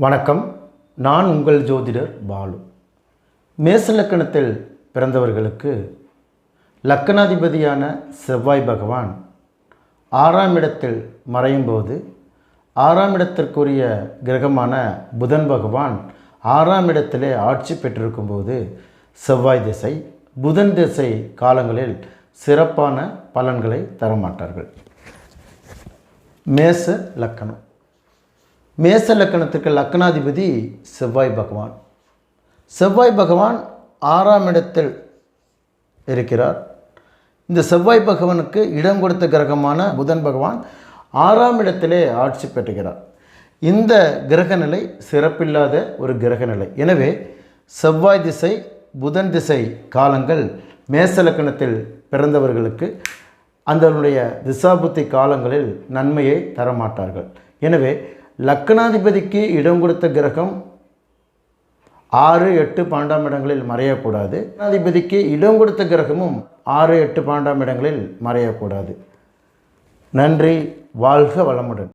வணக்கம். நான் உங்கள் ஜோதிடர் பாலு. மேச லக்கணத்தில் பிறந்தவர்களுக்கு லக்கணாதிபதியான செவ்வாய் பகவான் ஆறாம் இடத்தில் மறையும் போது ஆறாம் இடத்திற்குரிய கிரகமான புதன் பகவான் ஆறாம் இடத்திலே ஆட்சி பெற்றிருக்கும்போது செவ்வாய் திசை புதன் திசை காலங்களில் சிறப்பான பலன்களை தரமாட்டார்கள். மேச லக்கணம். மேச லக்கணத்துக்கு லக்கணாதிபதி செவ்வாய் பகவான். செவ்வாய் பகவான் ஆறாம் இடத்தில் இருக்கிறார். இந்த செவ்வாய் பகவானுக்கு இடம் கொடுத்த கிரகமான புதன் பகவான் ஆறாம் இடத்திலே ஆட்சி பெற்றுகிறார். இந்த கிரக நிலை சிறப்பில்லாத ஒரு கிரகநிலை. எனவே செவ்வாய் திசை புதன் திசை காலங்கள் மேச லக்கணத்தில் பிறந்தவர்களுக்கு அதனுடைய திசாபுத்தி காலங்களில் நன்மையை தரமாட்டார்கள். எனவே லக்கணாதிபதிக்கு இடம் கொடுத்த கிரகம் ஆறு எட்டு பன்னெண்டாம் இடங்களில் மறையக்கூடாது. லக்னாதிபதிக்கு இடம் கொடுத்த கிரகமும் ஆறு எட்டு பன்னெண்டாம் இடங்களில் மறையக்கூடாது. நன்றி வாழ்க வளமுடன்.